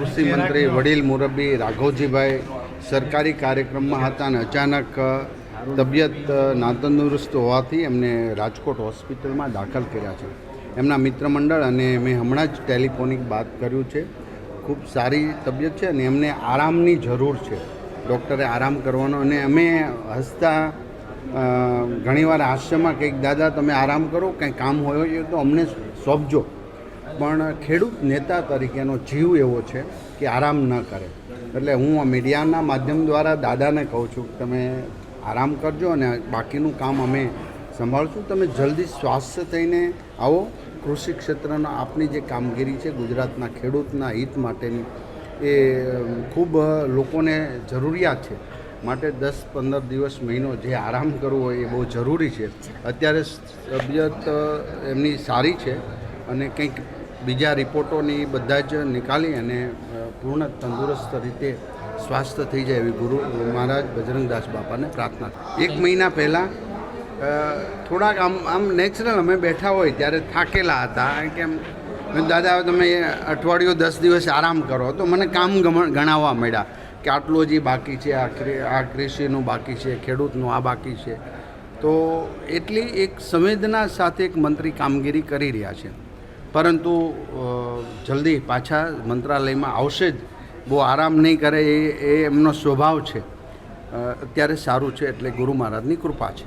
કૃષિ મંત્રી વડીલ મુરબ્બી રાઘવજીભાઈ સરકારી કાર્યક્રમમાં હતા અને અચાનક તબિયત નાતંદુરસ્ત હોવાથી એમને રાજકોટ હોસ્પિટલમાં દાખલ કર્યા છે. એમના મિત્ર મંડળ અને મેં હમણાં જ ટેલિફોનિક વાત કર્યું છે. ખૂબ સારી તબિયત છે અને એમને આરામની જરૂર છે. ડૉક્ટરે આરામ કરવાનો અને અમે હસતા ઘણીવાર હાસ્યમાં કંઈક દાદા, તમે આરામ કરો, કંઈ કામ હોય તો અમને સોંપજો. પણ ખેડૂત નેતા તરીકેનો જીવ એવો છે કે આરામ ન કરે. એટલે હું મીડિયાના માધ્યમ દ્વારા દાદાને કહું છું કે તમે આરામ કરજો અને બાકીનું કામ અમે સંભાળશું. તમે જલ્દી સ્વાસ્થ્ય થઈને આવો. કૃષિ ક્ષેત્રના આપની જે કામગીરી છે ગુજરાતના ખેડૂતના હિત માટેની એ ખૂબ લોકોને જરૂરિયાત છે. માટે દસ પંદર દિવસ મહિનો જે આરામ કરવો હોય એ બહુ જરૂરી છે. અત્યારે તબિયત એમની સારી છે અને કંઈક બીજા રિપોર્ટોની બધા જ નીકાળી અને પૂર્ણ તંદુરસ્ત રીતે સ્વાસ્થ્ય થઈ જાય એવી ગુરુ મહારાજ બજરંગદાસ બાપાને પ્રાર્થના એક મહિના પહેલાં થોડાક આમ આમ નેચરલ અમે બેઠા હોય ત્યારે થાકેલા હતા કારણ કે એમ મેં કીધું, દાદા હવે તમે અઠવાડિયું દસ દિવસ આરામ કરો. તો મને કામ ગણાવવા મળ્યા કે આટલું હજી બાકી છે આ કૃષિનું બાકી છે ખેડૂતનું આ બાકી છે. તો એટલી એક સંવેદના સાથે એક મંત્રી કામગીરી કરી રહ્યા છે. પરંતુ જલ્દી પાછા મંત્રાલયમાં આવશે જ. બહુ આરામ નહીં કરે એ એ એમનો સ્વભાવ છે. અત્યારે સારું છે એટલે ગુરુ મહારાજની કૃપા છે.